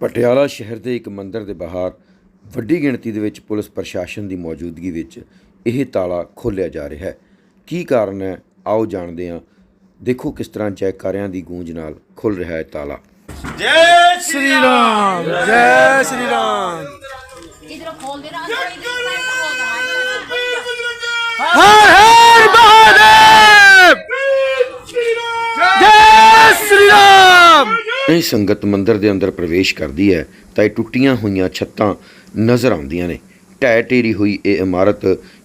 ਪਟਿਆਲਾ ਸ਼ਹਿਰ ਦੇ ਇੱਕ ਮੰਦਿਰ ਦੇ ਬਾਹਰ ਵੱਡੀ ਗਿਣਤੀ ਦੇ ਵਿੱਚ ਪੁਲਿਸ ਪ੍ਰਸ਼ਾਸਨ ਦੀ ਮੌਜੂਦਗੀ ਵਿੱਚ ਇਹ ਤਾਲਾ ਖੋਲ੍ਹਿਆ ਜਾ ਰਿਹਾ ਹੈ। ਕੀ ਕਾਰਨ ਹੈ? ਆਓ ਜਾਣਦੇ ਹਾਂ। ਦੇਖੋ ਕਿਸ ਤਰ੍ਹਾਂ ਜੈਕਾਰਿਆਂ ਦੀ ਗੂੰਜ ਨਾਲ ਖੁੱਲ ਰਿਹਾ ਹੈ ਤਾਲਾ। ਜੈ ਸ਼੍ਰੀ ਰਾਮ! ਜੈ ਸ਼੍ਰੀ ਰਾਮ! ਇਧਰੋਂ ਖੋਲ ਦੇ ਰਾਮ ਹਾਂ! ਇਹ ਸੰਗਤ ਮੰਦਰ ਦੇ ਅੰਦਰ ਪ੍ਰਵੇਸ਼ ਕਰਦੀ ਹੈ ਤਾਂ ਇਹ ਟੁੱਟੀਆਂ ਹੋਈਆਂ ਛੱਤਾਂ ਨਜ਼ਰ ਆਉਂਦੀਆਂ ਨੇ। ਢਹਿ ਢੇਰੀ ਹੋਈ ਇਹ ਇਮਾਰਤ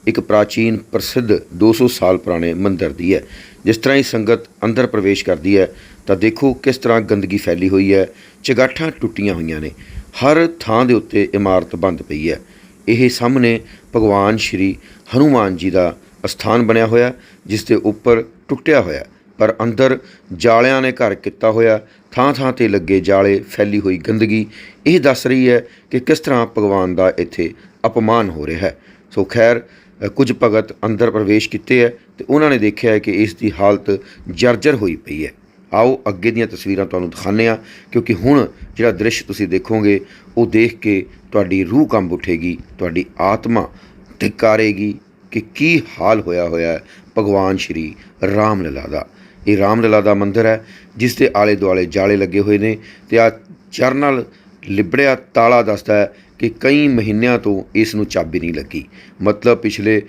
ਇੱਕ ਪ੍ਰਾਚੀਨ ਪ੍ਰਸਿੱਧ 200 ਸਾਲ ਪੁਰਾਣੇ ਮੰਦਰ ਦੀ ਹੈ। ਜਿਸ ਤਰ੍ਹਾਂ ਹੀ ਸੰਗਤ ਅੰਦਰ ਪ੍ਰਵੇਸ਼ ਕਰਦੀ ਹੈ, ਤਾਂ ਦੇਖੋ ਕਿਸ ਤਰ੍ਹਾਂ ਗੰਦਗੀ ਫੈਲੀ ਹੋਈ ਹੈ, ਚਗਾਠਾਂ ਟੁੱਟੀਆਂ ਹੋਈਆਂ ਨੇ। ਹਰ ਥਾਂ ਦੇ ਉੱਤੇ ਇਮਾਰਤ ਬੰਦ ਪਈ ਹੈ। ਇਹ ਸਾਹਮਣੇ ਭਗਵਾਨ ਸ਼੍ਰੀ ਹਨੂਮਾਨ ਜੀ ਦਾ ਅਸਥਾਨ ਬਣਿਆ ਹੋਇਆ, ਜਿਸ ਦੇ ਉੱਪਰ ਟੁੱਟਿਆ ਹੋਇਆ ਪਰ ਅੰਦਰ ਜਾਲਿਆਂ ਨੇ ਘਰ ਕੀਤਾ ਹੋਇਆ ਥਾਂ ਥਾਂ ਤੇ ਲੱਗੇ ਜਾਲੇ ਫੈਲੀ ਹੋਈ ਗੰਦਗੀ। ਇਹ ਦੱਸ ਰਹੀ ਹੈ ਕਿ ਕਿਸ ਤਰ੍ਹਾਂ ਭਗਵਾਨ ਦਾ ਇੱਥੇ ਅਪਮਾਨ ਹੋ ਰਿਹਾ ਹੈ। ਸੋ ਖੈਰ ਕੁਝ ਭਗਤ ਅੰਦਰ ਪ੍ਰਵੇਸ਼ ਕੀਤੇ ਹੈ ਤੇ ਉਹਨਾਂ ਨੇ ਦੇਖਿਆ ਹੈ ਕਿ ਇਸ ਦੀ ਹਾਲਤ ਜਰਜਰ ਹੋਈ ਪਈ ਹੈ। ਆਓ ਅੱਗੇ ਦੀਆਂ ਤਸਵੀਰਾਂ ਤੁਹਾਨੂੰ ਦਿਖਾਉਂਦੇ ਆ ਕਿਉਂਕਿ ਹੁਣ ਜਿਹੜਾ ਦ੍ਰਿਸ਼ ਤੁਸੀਂ ਦੇਖੋਗੇ, ਉਹ ਦੇਖ ਕੇ ਤੁਹਾਡੀ ਰੂਹ ਕੰਬ ਉੱਠੇਗੀ, ਤੁਹਾਡੀ ਆਤਮਾ ਟਿਕਾਰੇਗੀ ਕਿ ਕੀ ਹਾਲ ਹੋਇਆ ਹੋਇਆ ਹੈ ਭਗਵਾਨ ਸ਼੍ਰੀ ਰਾਮ ਲਲਾ ਦਾ। ਇਹ ਰਾਮਲਲਾ ਦਾ ਮੰਦਿਰ ਹੈ, ਜਿਸ ਦੇ ਆਲੇ ਦੁਆਲੇ ਜਾਲੇ ਲੱਗੇ ਹੋਏ ਨੇ ਤੇ ਆ ਚਰਨਲ ਲਿਬੜਿਆ ਤਾਲਾ ਦੱਸਦਾ ਹੈ ਕਿ ਕਈ ਮਹੀਨਿਆਂ ਤੋਂ ਇਸ ਨੂੰ ਚਾਬੀ ਨਹੀਂ ਲੱਗੀ। ਮਤਲਬ ਪਿਛਲੇ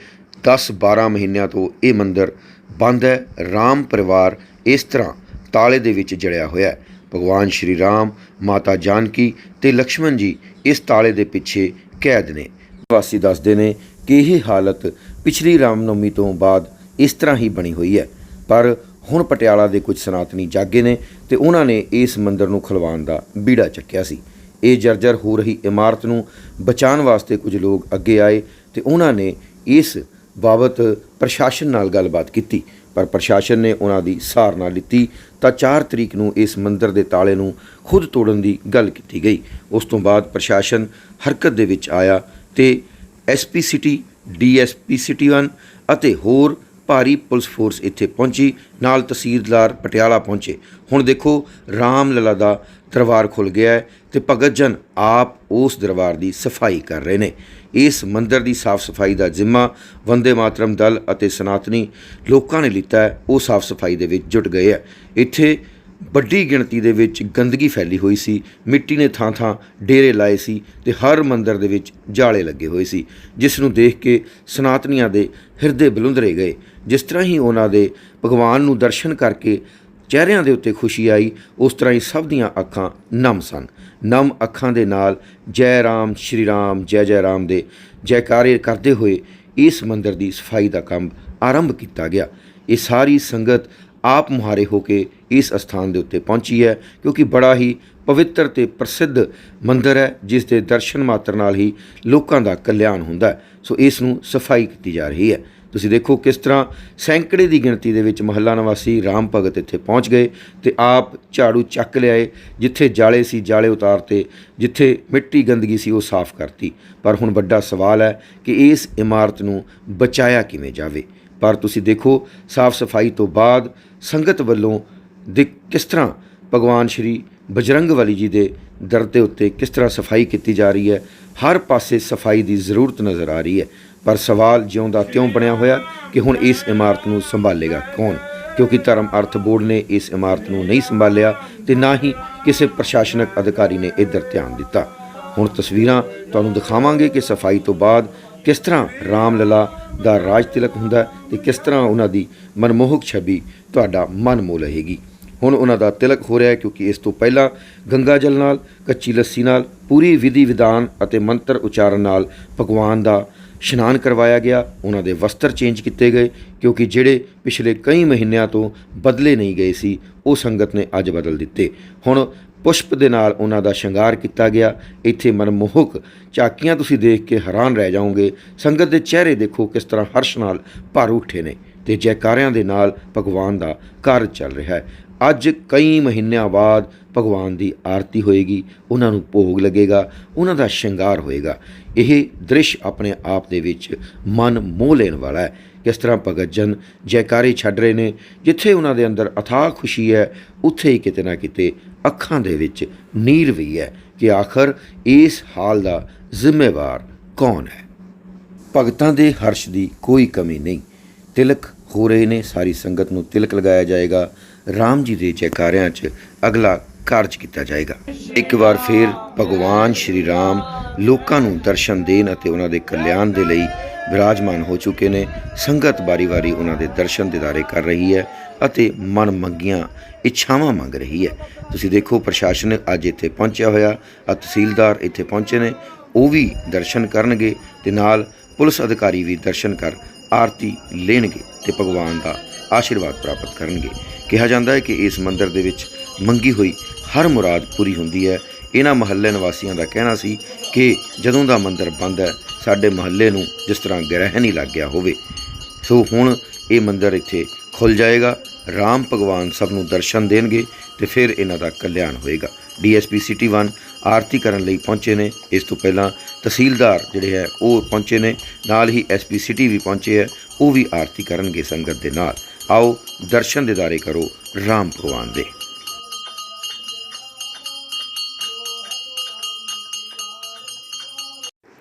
10-12 ਮਹੀਨਿਆਂ ਤੋਂ ਇਹ ਮੰਦਿਰ ਬੰਦ ਹੈ, ਰਾਮ ਪਰਿਵਾਰ ਇਸ ਤਰ੍ਹਾਂ ਤਾਲੇ ਦੇ ਵਿੱਚ ਜੜਿਆ ਹੋਇਆ ਹੈ। ਭਗਵਾਨ ਸ਼੍ਰੀ ਰਾਮ, ਮਾਤਾ ਜਾਨਕੀ ਤੇ ਲక్ష్మణ ਜੀ ਇਸ ਤਾਲੇ ਦੇ ਪਿੱਛੇ ਕੈਦ ਨੇ। ਵਾਸੀ ਦੱਸਦੇ ਨੇ ਕਿ ਇਹ ਹਾਲਤ ਪਿਛਲੀ ਰਾਮਨਵਮੀ ਤੋਂ ਬਾਅਦ ਇਸ ਤਰ੍ਹਾਂ ਹੀ ਬਣੀ ਹੋਈ ਹੈ, ਪਰ ਹੁਣ ਪਟਿਆਲਾ ਦੇ ਕੁਝ ਸਨਾਤਨੀ ਜਾਗੇ ਨੇ ਤੇ ਉਹਨਾਂ ਨੇ ਇਸ ਮੰਦਿਰ ਨੂੰ ਖਲਵਾਉਣ ਦਾ ਬੀੜਾ ਚੱਕਿਆ ਸੀ। ਇਹ ਜਰਜਰ ਹੋ ਰਹੀ ਇਮਾਰਤ ਨੂੰ ਬਚਾਉਣ ਵਾਸਤੇ ਕੁਝ ਲੋਕ ਅੱਗੇ ਆਏ ਤੇ ਉਹਨਾਂ ਨੇ ਇਸ ਬਾਬਤ ਪ੍ਰਸ਼ਾਸਨ ਨਾਲ ਗੱਲਬਾਤ ਕੀਤੀ। ਪਰ ਪ੍ਰਸ਼ਾਸਨ ਨੇ ਉਹਨਾਂ ਦੀ ਸਾਰ ਨਾ ਲਿੱਤੀ ਤਾਂ 4 ਤਰੀਕ ਨੂੰ ਇਸ ਮੰਦਿਰ ਦੇ ਤਾਲੇ ਨੂੰ ਖੁਦ ਤੋੜਨ ਦੀ ਗੱਲ ਕੀਤੀ ਗਈ। ਉਸ ਤੋਂ ਬਾਅਦ ਪ੍ਰਸ਼ਾਸਨ ਹਰਕਤ ਦੇ ਵਿੱਚ ਆਇਆ ਤੇ ਐਸਪੀ ਸਿਟੀ ਡੀਐਸਪੀ ਸਿਟੀ 1 ਅਤੇ ਹੋਰ ਭਾਰੀ ਪੁਲਿਸ ਫੋਰਸ ਇੱਥੇ ਪਹੁੰਚੀ, ਨਾਲ ਤਹਿਸੀਲਦਾਰ ਪਟਿਆਲਾ ਪਹੁੰਚੇ। ਹੁਣ ਦੇਖੋ, ਰਾਮ ਲਲਾ ਦਾ ਦਰਬਾਰ ਖੁੱਲ ਗਿਆ ਹੈ ਤੇ ਭਗਤ ਜਨ ਆਪ ਉਸ ਦਰਬਾਰ ਦੀ ਸਫ਼ਾਈ ਕਰ ਰਹੇ ਨੇ। ਇਸ ਮੰਦਿਰ ਦੀ ਸਾਫ਼ ਸਫ਼ਾਈ ਦਾ ਜ਼ਿੰਮਾ ਵੰਦੇ ਮਾਤਰਮ ਦਲ ਅਤੇ ਸਨਾਤਨੀ ਲੋਕਾਂ ਨੇ ਲਿੱਤਾ ਹੈ। ਉਹ ਸਾਫ਼ ਸਫ਼ਾਈ ਦੇ ਵਿੱਚ ਜੁਟ ਗਏ ਹੈ। ਇੱਥੇ ਵੱਡੀ ਗਿਣਤੀ ਦੇ ਵਿੱਚ ਗੰਦਗੀ ਫੈਲੀ ਹੋਈ ਸੀ। ਮਿੱਟੀ ਨੇ ਥਾਂ-ਥਾਂ ਡੇਰੇ ਲਾਏ ਸੀ ਤੇ ਹਰ ਮੰਦਰ ਦੇ ਵਿੱਚ ਜਾਲੇ ਲੱਗੇ ਹੋਏ ਸੀ, ਜਿਸ ਨੂੰ ਦੇਖ ਕੇ ਸਨਾਤਨੀਆਂ ਦੇ ਹਿਰਦੇ ਬਲੁੰਦਰੇ ਗਏ। ਜਿਸ ਤਰ੍ਹਾਂ ਹੀ ਉਹਨਾਂ ਦੇ ਭਗਵਾਨ ਨੂੰ ਦਰਸ਼ਨ ਕਰਕੇ ਚਿਹਰਿਆਂ ਦੇ ਉੱਤੇ ਖੁਸ਼ੀ ਆਈ, ਉਸ ਤਰ੍ਹਾਂ ਹੀ ਸਭ ਦੀਆਂ ਅੱਖਾਂ ਨਮ ਸਨ। ਨਮ ਅੱਖਾਂ ਦੇ ਨਾਲ ਜੈ ਰਾਮ, ਸ਼੍ਰੀ ਰਾਮ, ਜੈ ਜੈ ਰਾਮ ਦੇ ਜੈਕਾਰੇ ਕਰਦੇ ਹੋਏ ਇਸ ਮੰਦਰ ਦੀ ਸਫ਼ਾਈ ਦਾ ਕੰਮ ਆਰੰਭ ਕੀਤਾ ਗਿਆ। ਇਹ ਸਾਰੀ ਸੰਗਤ ਆਪ ਮੁਹਾਰੇ ਹੋ ਕੇ ਇਸ ਅਸਥਾਨ ਦੇ ਉੱਤੇ ਪਹੁੰਚੀ ਹੈ, ਕਿਉਂਕਿ ਬੜਾ ਹੀ ਪਵਿੱਤਰ ਤੇ ਪ੍ਰਸਿੱਧ ਮੰਦਿਰ ਹੈ, ਜਿਸ ਦੇ ਦਰਸ਼ਨ ਮਾਤਰ ਨਾਲ ਹੀ ਲੋਕਾਂ ਦਾ ਕਲਿਆਣ ਹੁੰਦਾ ਹੈ। ਸੋ ਇਸ ਨੂੰ ਸਫ਼ਾਈ ਕੀਤੀ ਜਾ ਰਹੀ ਹੈ। ਤੁਸੀਂ ਦੇਖੋ ਕਿਸ ਤਰ੍ਹਾਂ ਸੈਂਕੜੇ ਦੀ ਗਿਣਤੀ ਦੇ ਵਿੱਚ ਮਹੱਲਾ ਨਿਵਾਸੀ ਰਾਮ ਭਗਤ ਇੱਥੇ ਪਹੁੰਚ ਗਏ ਤੇ ਆਪ ਝਾੜੂ ਚੱਕ ਲਿਆਏ, ਜਿੱਥੇ ਜਾਲੇ ਸੀ ਜਾਲੇ ਉਤਾਰਤੇ ਜਿੱਥੇ ਮਿੱਟੀ ਗੰਦਗੀ ਸੀ ਉਹ ਸਾਫ਼ ਕਰਤੀ। ਪਰ ਹੁਣ ਵੱਡਾ ਸਵਾਲ ਹੈ ਕਿ ਇਸ ਇਮਾਰਤ ਨੂੰ ਬਚਾਇਆ ਕਿਵੇਂ ਜਾਵੇ? ਪਰ ਤੁਸੀਂ ਦੇਖੋ, ਸਾਫ਼ ਸਫ਼ਾਈ ਤੋਂ ਬਾਅਦ ਸੰਗਤ ਵੱਲੋਂ ਦੇ, ਕਿਸ ਤਰ੍ਹਾਂ ਭਗਵਾਨ ਸ਼੍ਰੀ ਬਜਰੰਗ ਵਾਲੀ ਜੀ ਦੇ ਦਰ ਦੇ ਉੱਤੇ ਕਿਸ ਤਰ੍ਹਾਂ ਸਫ਼ਾਈ ਕੀਤੀ ਜਾ ਰਹੀ ਹੈ, ਹਰ ਪਾਸੇ ਸਫ਼ਾਈ ਦੀ ਜ਼ਰੂਰਤ ਨਜ਼ਰ ਆ ਰਹੀ ਹੈ। ਪਰ ਸਵਾਲ ਜਿਉਂਦਾ ਤਿਉਂ ਬਣਿਆ ਹੋਇਆ ਕਿ ਹੁਣ ਇਸ ਇਮਾਰਤ ਨੂੰ ਸੰਭਾਲੇਗਾ ਕੌਣ? ਕਿਉਂਕਿ ਧਰਮ ਅਰਥ ਬੋਰਡ ਨੇ ਇਸ ਇਮਾਰਤ ਨੂੰ ਨਹੀਂ ਸੰਭਾਲਿਆ ਤੇ ਨਾ ਹੀ ਕਿਸੇ ਪ੍ਰਸ਼ਾਸਨਿਕ ਅਧਿਕਾਰੀ ਨੇ ਇੱਧਰ ਧਿਆਨ ਦਿੱਤਾ। ਹੁਣ ਤਸਵੀਰਾਂ ਤੁਹਾਨੂੰ ਦਿਖਾਵਾਂਗੇ ਕਿ ਸਫ਼ਾਈ ਤੋਂ ਬਾਅਦ ਕਿਸ ਤਰ੍ਹਾਂ ਰਾਮ ਲਲਾ ਦਾ ਰਾਜ ਤਿਲਕ ਹੁੰਦਾ ਹੈ ਤੇ ਕਿਸ ਤਰ੍ਹਾਂ ਉਹਨਾਂ ਦੀ ਮਨਮੋਹਕ ਛਬੀ ਤੁਹਾਡਾ ਮਨ ਮੋਹ ਲਹੇਗੀ ਹੁਣ ਉਹਨਾਂ ਦਾ ਤਿਲਕ ਹੋ ਰਿਹਾ ਹੈ ਕਿਉਂਕਿ ਇਸ ਤੋਂ ਪਹਿਲਾਂ ਗੰਗਾ ਜਲ ਨਾਲ, ਕੱਚੀ ਲੱਸੀ ਨਾਲ, ਪੂਰੀ ਵਿਧੀ ਵਿਧਾਨ ਅਤੇ ਮੰਤਰ ਉਚਾਰਨ ਨਾਲ ਭਗਵਾਨ ਦਾ ਇਸ਼ਨਾਨ ਕਰਵਾਇਆ ਗਿਆ। ਉਹਨਾਂ ਦੇ ਵਸਤਰ ਚੇਂਜ ਕੀਤੇ ਗਏ ਕਿਉਂਕਿ ਜਿਹੜੇ ਪਿਛਲੇ ਕਈ ਮਹੀਨਿਆਂ ਤੋਂ ਬਦਲੇ ਨਹੀਂ ਗਏ ਸੀ, ਉਹ ਸੰਗਤ ਨੇ ਅੱਜ ਬਦਲ ਦਿੱਤੇ। ਹੁਣ ਪੁਸ਼ਪ ਦੇ ਨਾਲ ਉਹਨਾਂ ਦਾ ਸ਼ਿੰਗਾਰ ਕੀਤਾ ਗਿਆ। ਇੱਥੇ ਮਨਮੋਹਕ ਝਾਕੀਆਂ ਤੁਸੀਂ ਦੇਖ ਕੇ ਹੈਰਾਨ ਰਹਿ ਜਾਓਗੇ। ਸੰਗਤ ਦੇ ਚਿਹਰੇ ਦੇਖੋ ਕਿਸ ਤਰ੍ਹਾਂ ਹਰਸ਼ ਨਾਲ ਭਰ ਉੱਠੇ ਨੇ ਤੇ ਜੈਕਾਰਿਆਂ ਦੇ ਨਾਲ ਭਗਵਾਨ ਦਾ ਕਾਰਜ ਚੱਲ ਰਿਹਾ ਹੈ। ਅੱਜ ਕਈ ਮਹੀਨਿਆਂ ਬਾਅਦ ਭਗਵਾਨ ਦੀ ਆਰਤੀ ਹੋਏਗੀ, ਉਹਨਾਂ ਨੂੰ ਭੋਗ ਲੱਗੇਗਾ, ਉਹਨਾਂ ਦਾ ਸ਼ਿੰਗਾਰ ਹੋਏਗਾ। ਇਹ ਦ੍ਰਿਸ਼ ਆਪਣੇ ਆਪ ਦੇ ਵਿੱਚ ਮਨ ਮੋਹ ਲੈਣ ਵਾਲਾ ਹੈ। ਕਿਸ ਤਰ੍ਹਾਂ ਭਗਤ ਜਨ ਜੈਕਾਰੇ ਛੱਡ ਰਹੇ ਨੇ, ਜਿੱਥੇ ਉਹਨਾਂ ਦੇ ਅੰਦਰ ਅਥਾਹ ਖੁਸ਼ੀ ਹੈ, ਉੱਥੇ ਹੀ ਕਿਤੇ ਨਾ ਕਿਤੇ ਅੱਖਾਂ ਦੇ ਵਿੱਚ ਨੀਰ ਵੀ ਹੈ ਕਿ ਆਖਰ ਇਸ ਹਾਲ ਦਾ ਜ਼ਿੰਮੇਵਾਰ ਕੌਣ ਹੈ? ਭਗਤਾਂ ਦੇ ਹਰਸ਼ ਦੀ ਕੋਈ ਕਮੀ ਨਹੀਂ। ਤਿਲਕ ਹੋ ਰਹੇ ਨੇ, ਸਾਰੀ ਸੰਗਤ ਨੂੰ ਤਿਲਕ ਲਗਾਇਆ ਜਾਏਗਾ। ਰਾਮ ਜੀ ਦੇ ਜੈਕਾਰਿਆਂ 'ਚ ਅਗਲਾ ਕਾਰਜ ਕੀਤਾ ਜਾਏਗਾ। ਇੱਕ ਵਾਰ ਫਿਰ ਭਗਵਾਨ ਸ਼੍ਰੀ ਰਾਮ ਲੋਕਾਂ ਨੂੰ ਦਰਸ਼ਨ ਦੇਣ ਅਤੇ ਉਹਨਾਂ ਦੇ ਕਲਿਆਣ ਦੇ ਲਈ ਵਿਰਾਜਮਾਨ ਹੋ ਚੁੱਕੇ ਨੇ ਸੰਗਤ ਬਾਰੀ-ਬਾਰੀ ਉਹਨਾਂ ਦੇ ਦਰਸ਼ਨ ਦਿਦਾਰੇ ਕਰ ਰਹੀ ਹੈ ਅਤੇ ਮਨ ਮੰਗੀਆਂ ਇੱਛਾਵਾਂ ਮੰਗ ਰਹੀ ਹੈ ਤੁਸੀਂ ਦੇਖੋ ਪ੍ਰਸ਼ਾਸਨ ਅੱਜ ਇੱਥੇ ਪਹੁੰਚਿਆ ਹੋਇਆ ਆ ਤਹਿਸੀਲਦਾਰ ਇੱਥੇ ਪਹੁੰਚੇ ਨੇ ਉਹ ਵੀ ਦਰਸ਼ਨ ਕਰਨਗੇ ਤੇ ਨਾਲ ਪੁਲਿਸ ਅਧਿਕਾਰੀ ਵੀ ਦਰਸ਼ਨ ਕਰ ਆਰਤੀ ਲੈਣਗੇ ਤੇ ਭਗਵਾਨ ਦਾ ਆਸ਼ੀਰਵਾਦ ਪ੍ਰਾਪਤ ਕਰਨਗੇ ਕਿਹਾ ਜਾਂਦਾ ਹੈ ਕਿ ਇਸ ਮੰਦਿਰ ਦੇ ਵਿੱਚ ਮੰਗੀ ਹੋਈ ਹਰ ਮੁਰਾਦ ਪੂਰੀ ਹੁੰਦੀ ਹੈ ਇਹਨਾਂ ਮਹੱਲੇ ਨਿਵਾਸੀਆਂ ਦਾ ਕਹਿਣਾ ਸੀ ਕਿ ਜਦੋਂ ਦਾ ਮੰਦਿਰ ਬੰਦ ਹੈ ਸਾਡੇ ਮਹੱਲੇ ਨੂੰ ਜਿਸ ਤਰ੍ਹਾਂ ਗ੍ਰਹਿਣ ਹੀ ਲੱਗ ਗਿਆ ਹੋਵੇ। ਸੋ ਹੁਣ ਇਹ ਮੰਦਿਰ ਇੱਥੇ ਖੁੱਲ ਜਾਏਗਾ। ਰਾਮ ਭਗਵਾਨ ਸਭ ਨੂੰ ਦਰਸ਼ਨ ਦੇਣਗੇ ਤੇ ਫਿਰ ਇਹਨਾਂ ਦਾ ਕਲਿਆਣ ਹੋਏਗਾ। ਡੀਐਸਪੀ ਸਿਟੀ 1 ਆਰਤੀ ਕਰਨ ਲਈ ਪਹੁੰਚੇ ਨੇ। ਇਸ ਤੋਂ ਪਹਿਲਾਂ ਤਹਿਸੀਲਦਾਰ ਜਿਹੜੇ ਹੈ, ਉਹ ਪਹੁੰਚੇ ਨੇ। ਨਾਲ ਹੀ ਐਸਪੀ ਸਿਟੀ ਵੀ ਪਹੁੰਚੇ ਹੈ, ਉਹ ਵੀ ਆਰਤੀ ਕਰਨਗੇ ਸੰਗਤ ਦੇ ਨਾਲ। ਆਓ ਦਰਸ਼ਨ ਦਿਦਾਰੇ ਕਰੋ ਰਾਮ ਭਗਵਾਨ ਦੇ।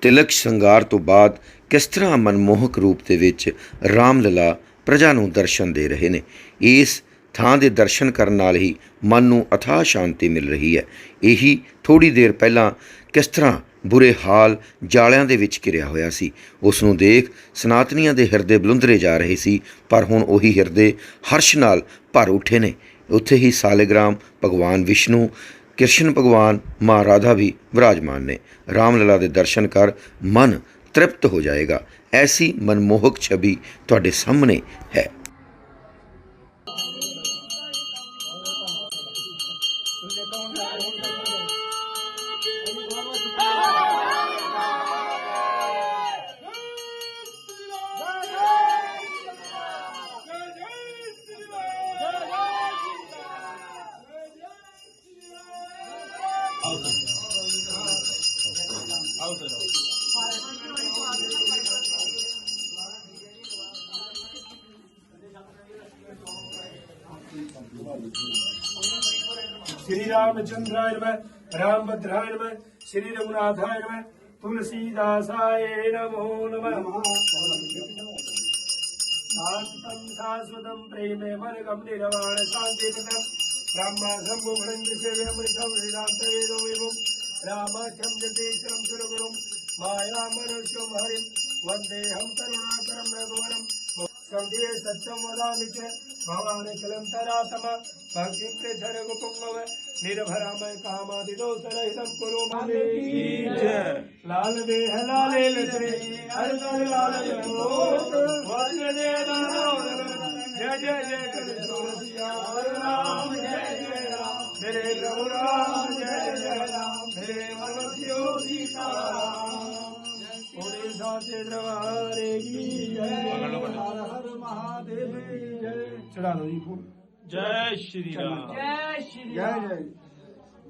ਤਿਲਕ ਸ਼ਿੰਗਾਰ ਤੋਂ ਬਾਅਦ ਕਿਸ ਤਰ੍ਹਾਂ ਮਨਮੋਹਕ ਰੂਪ ਦੇ ਵਿੱਚ ਰਾਮ ਰਾਮਲਲਾ ਪ੍ਰਜਾ ਨੂੰ ਦਰਸ਼ਨ ਦੇ ਰਹੇ ਨੇ? ਇਸ ਥਾਂ ਦੇ ਦਰਸ਼ਨ ਕਰਨ ਨਾਲ ਹੀ ਮਨ ਨੂੰ ਅਥਾਹ ਸ਼ਾਂਤੀ ਮਿਲ ਰਹੀ ਹੈ। ਇਹੀ ਥੋੜੀ ਦੇਰ ਪਹਿਲਾਂ ਕਿਸ ਤਰ੍ਹਾਂ ਬੁਰੇ ਹਾਲ ਜਾਲਿਆਂ ਦੇ ਵਿੱਚ ਘਿਰਿਆ ਹੋਇਆ ਸੀ। ਉਸ ਨੂੰ ਦੇਖ ਸਨਾਤਨੀਆਂ ਦੇ ਹਿਰਦੇ ਬਲੁੰਦਰੇ ਜਾ ਰਹੇ ਸੀ, ਪਰ ਹੁਣ ਉਹੀ ਹਿਰਦੇ ਹਰਸ਼ ਨਾਲ ਭਰ ਉੱਠੇ ਨੇ। ਉੱਥੇ ਹੀ ਸਾਲਿਗ੍ਰਾਮ, ਭਗਵਾਨ ਵਿਸ਼ਨੂੰ ਕ੍ਰਿਸ਼ਨ ਭਗਵਾਨ ਮਾਂ ਰਾਧਾ ਵੀ ਵਿਰਾਜਮਾਨ ਨੇ। ਰਾਮਲਲਾ ਦੇ ਦਰਸ਼ਨ ਕਰ ਮਨ ਤ੍ਰਿਪਤ ਹੋ ਜਾਏਗਾ। ਐਸੀ ਮਨਮੋਹਕ ਛਵੀ ਤੁਹਾਡੇ ਸਾਹਮਣੇ ਹੈ। श्री रामचंद्राय नमः रामभद्राय नमः श्री रघुनाथाय नमः तुलसीदासाय नमो नमः शान्तं शाश्वतं प्रेमे मनगं निर्वाण शान्तिपदं ब्रह्मा सम्मुखं सेव्यमृतं श्रीरामतवेदोमेवं रामाख्यं जतेश्वरं सुरगुरुं मायामनुष्यं हरिं वन्देऽहं करुणाकरं रघुवरं सौदे सत्यं वदामि च भवान् लाल देह लाले जय जय जय सोरसिया राम जय रघुराम जय जय राम। हे भगवतियो सीता महादेव चढ़ा लो जी फूल जय श्री राम। जय श्री जय जय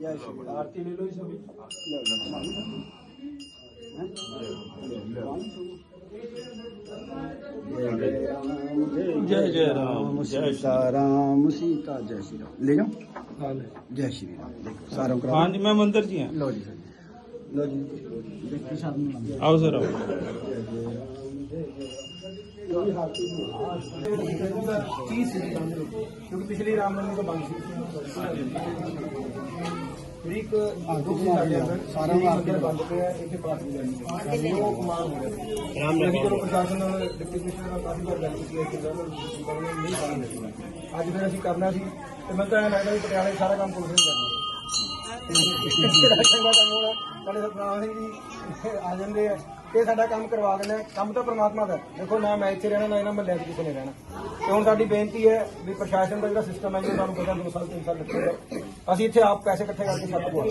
जय श्री आरती ले लो सभी जय जय राम जय राम। सीता जय श्री राम। ले जाओ। हाँ जय श्री राम। देखो सारों हाँ जी मैं मंदिर जी हाँ। लो जी सर लो जी। आओ सर आओ। क्योंकि पिछली रामनवमी को बंद ਸੀ ਜਿਹੜੀ ਇੱਕ ਆਗੂ ਸਾਰਾ ਮੰਦਰ ਬੰਦ ਪਿਆ ਇੱਥੇ ਪਾਠ ਵੀ ਜਾਂਦੇ ਉਹ ਕਮਾਲ ਹੋ ਗਿਆ ਰਾਮ ਜੀ ਜਦੋਂ ਪ੍ਰਸ਼ਾਸਨ ਨਾਲ ਡਿਪਟੀ ਕਮਿਸ਼ਨਰ ਨਾਲ ਕਾਫੀ ਵਾਰ ਗੱਲ ਕੀਤੀ ਹੈ ਕਿ ਗਵਰਨਮੈਂਟ ਨਹੀਂ ਕਰਨ ਦਿੱਤੀ ਅੱਜ ਫਿਰ ਅਸੀਂ ਕਰਨਾ ਸੀ ਤੇ ਮੈਂ ਤਾਂ ਐਂ ਲੱਗਦਾ ਵੀ ਪਟਿਆਲੇ ਸਾਰਾ ਕੰਮ ਪੁਲਿਸ ਨੇ ਕਰਨਾ। ਜਿਹੜਾ ਚੰਗਾ ਕੰਮ ਹੋਣਾ? ਸਾਡੇ ਸਤਨਾਮ ਸਿੰਘ ਜੀ ਆ ਜਾਂਦੇ ਆ। ਇਹ ਸਾਡਾ ਕੰਮ ਕਰਵਾ ਦਿੰਦੇ ਕੰਮ ਤਾਂ ਪ੍ਰਮਾਤਮਾ ਦਾ। ਦੇਖੋ ਨਾ ਮੈਂ ਇੱਥੇ ਰਹਿਣਾ ਨਾ ਇਹਨਾਂ ਮਹੱਲੇ 'ਚ ਕਿਸੇ ਨੇ ਰਹਿਣਾ। ਤੇ ਹੁਣ ਸਾਡੀ ਬੇਨਤੀ ਹੈ ਵੀ ਪ੍ਰਸ਼ਾਸਨ ਦਾ ਜਿਹੜਾ ਸਿਸਟਮ ਹੈ ਜੀ ਤੁਹਾਨੂੰ ਪਤਾ 2 ਸਾਲ 3 ਸਾਲ ਲੱਗੇਗਾ ਅਸੀਂ ਇੱਥੇ ਆਪ ਪੈਸੇ ਇਕੱਠੇ ਕਰਕੇ ਸਭ ਕੁਝ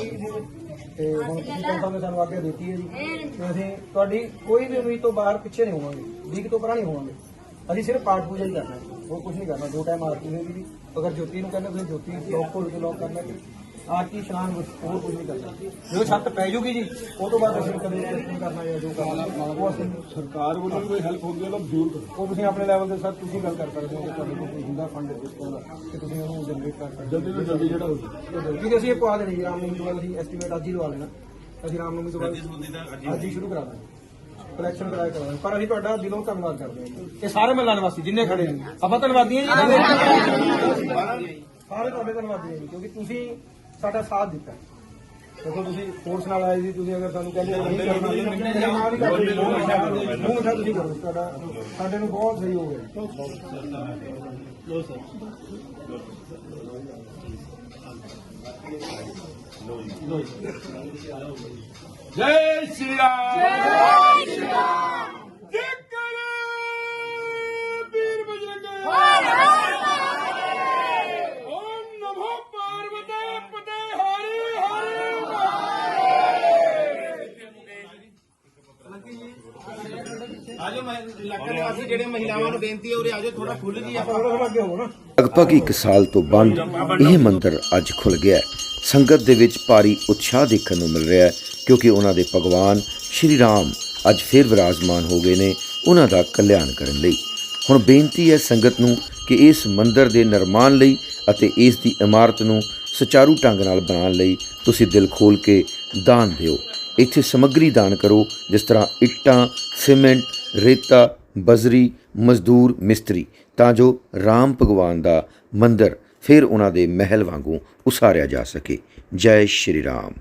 ਤੇ ਹੁਣ ਤੁਸੀਂ ਕੰਪਨੀ ਨੇ ਸਾਨੂੰ ਆਗਿਆ ਦਿੱਤੀ ਹੈ ਜੀ। ਤੇ ਅਸੀਂ ਤੁਹਾਡੀ ਕੋਈ ਵੀ ਉਮੀਦ ਤੋਂ ਬਾਹਰ ਪਿੱਛੇ ਨਹੀਂ ਹੋਵਾਂਗੇ। ਵੀਕ ਤੋਂ ਪਰਾਂ ਨਹੀਂ ਹੋਵਾਂਗੇ। ਅਸੀਂ ਸਿਰਫ ਪਾਠ ਪੂਜਾ ਹੀ ਕਰਨਾ ਹੈ। ਹੋਰ ਕੁਝ ਨਹੀਂ ਕਰਨਾ। ਦੋ ਟਾਈਮ ਆਰਤੀ ਹੋਏਗੀ ਜੀ। ਅਗਰ ਜੋਤੀ ਨੂੰ ਕਹਿੰਦੇ ਤੁਸੀਂ ਜੋਤੀ ਲੋਕ ਕੋਲ ਲੋਕ ਕਰਨਾ ਹੈ। ਆਰਤੀ ਬਸ ਹੋਰ ਕੁਝ ਨਹੀਂ ਕਰਨਾ। ਜਦੋਂ ਛੱਤ ਪੈ ਜੂਗੀ ਜੀ ਉਹ ਤੋਂ ਬਾਅਦ ਅਸੀਂ ਕਦੇ ਟੈਸਟਿੰਗ ਕਰਨਾ ਜਾਂ ਜੋ ਕਰਨਾ। ਉਹ ਅਸੀਂ ਸਰਕਾਰ ਵੱਲੋਂ ਵੀ ਕੋਈ ਹੈਲਪ ਹੁੰਦੀ ਹੈ ਤਾਂ ਜ਼ਰੂਰ ਕਰੋ। ਉਹ ਤੁਸੀਂ ਆਪਣੇ ਲੈਵਲ ਤੇ ਸਰ ਤੁਸੀਂ ਗੱਲ ਕਰ ਸਕਦੇ ਹੋ ਕਿ ਤੁਹਾਡੇ ਕੋਲ ਕੋਈ ਹੁੰਦਾ ਫੰਡ ਇਸ ਤਰ੍ਹਾਂ ਦਾ ਕਿ ਤੁਸੀਂ ਉਹਨੂੰ ਜਨਰੇਟ ਕਰ ਸਕਦੇ ਜਲਦੀ ਤੋਂ ਜਲਦੀ ਜਿਹੜਾ ਹੋ ਜਾਵੇ ਹੋ ਕਿਉਂਕਿ ਅਸੀਂ ਇਹ ਪਵਾ ਦੇਣੀ ਜੀ ਤੋਂ ਬਾਅਦ ਅਸੀਂ ਐਸਟੀਮੇਟ ਅੱਜ ਹੀ ਲਵਾ ਲੈਣਾ। ਅਸੀਂ ਰਾਮਨਵਮੀ ਤੋਂ ਬਾਅਦ ਅੱਜ ਹੀ ਸ਼ੁਰੂ ਕਰਾ ਦਾਂਗੇ ਕਲੈਕਸ਼ਨ ਕਰਾਇਆ ਕਰਾਂਗੇ। ਪਰ ਅਸੀਂ ਤੁਹਾਡਾ ਦਿਲੋਂ ਧੰਨਵਾਦ ਕਰਦੇ ਹਾਂ। ਇਹ ਸਾਰੇ ਮਹੱਲਾ ਨਿਵਾਸੀ ਜਿੰਨੇ ਖੜੇ ਨੇ। ਆਪਾਂ ਧੰਨਵਾਦੀ ਹਾਂ ਜੀ ਸਾਰੇ ਤੁਹਾਡੇ ਧੰਨਵਾਦੀ ਹਾਂ ਕਿਉਂਕਿ ਤੁਸੀਂ ਸਾਡਾ ਸਾਥ ਦਿੱਤਾ। ਦੇਖੋ ਤੁਸੀਂ ਫੋਰਸ ਨਾਲ ਆਏ ਜੀ ਤੁਸੀਂ ਅਗਰ ਸਾਨੂੰ ਕਹਿੰਦੇ ਨਹੀਂ ਕਰਨਾ ਅਸੀਂ ਨਾਲ ਹੀ ਕਰਦੇ ਮੂੰਹ ਮਿੱਠਾ ਤੁਸੀਂ ਕਰੋ ਤੁਹਾਡਾ ਸਾਡੇ ਨੂੰ ਬਹੁਤ ਸਹੀ ਹੋ। ਗਿਆ ਜੈ ਸ਼੍ਰੀ ਰਾਮ। ਜੈ ਸ਼੍ਰੀ ਰਾਮ। ਆਜੋ ਮੈਂ ਇਲਾਕਾ ਨਿਵਾਸੀ ਜਿਹੜੇ ਮਹਿਲਾਵਾਂ ਨੂੰ ਬੇਨਤੀ ਹੈ ਉਰੇ ਆਜੋ ਥੋੜਾ ਖੁੱਲ ਜੀ ਆਪਾਂ ਥੋੜਾ ਅੱਗੇ ਹੋ ਨਾ ਲਗਭਗ 1 ਸਾਲ ਤੋਂ ਬੰਦ ਇਹ ਮੰਦਿਰ ਅੱਜ ਖੁੱਲ ਗਿਆ ਹੈ। ਸੰਗਤ ਦੇ ਵਿੱਚ ਭਾਰੀ ਉਤਸ਼ਾਹ ਦੇਖਣ ਨੂੰ ਮਿਲ ਰਿਹਾ ਹੈ ਕਿਉਂਕਿ ਉਹਨਾਂ ਦੇ ਭਗਵਾਨ ਸ਼੍ਰੀ ਰਾਮ ਅੱਜ ਫਿਰ ਵਿਰਾਜਮਾਨ ਹੋ ਗਏ ਨੇ ਉਹਨਾਂ ਦਾ ਕਲਿਆਣ ਕਰਨ ਲਈ। ਹੁਣ ਬੇਨਤੀ ਹੈ ਸੰਗਤ ਨੂੰ ਕਿ ਇਸ ਮੰਦਿਰ ਦੇ ਨਿਰਮਾਣ ਲਈ ਅਤੇ ਇਸ ਦੀ ਇਮਾਰਤ ਨੂੰ ਸੁਚਾਰੂ ਢੰਗ ਨਾਲ ਬਣਾਉਣ ਲਈ ਤੁਸੀਂ ਦਿਲ ਖੋਲ ਕੇ ਦਾਨ ਦਿਓ। ਇੱਥੇ ਸਮੱਗਰੀ ਦਾਨ ਕਰੋ, ਜਿਸ ਤਰ੍ਹਾਂ ਇੱਟਾਂ, ਸੀਮੈਂਟ, ਰੇਤਾ, ਬਜਰੀ, ਮਜ਼ਦੂਰ, ਮਿਸਤਰੀ, ਤਾਂ ਜੋ ਰਾਮ ਭਗਵਾਨ ਦਾ ਮੰਦਿਰ ਫਿਰ ਉਹਨਾਂ ਦੇ ਮਹਿਲ ਵਾਂਗੂ ਉਸਾਰਿਆ ਜਾ ਸਕੇ। ਜੈ ਸ਼੍ਰੀ ਰਾਮ।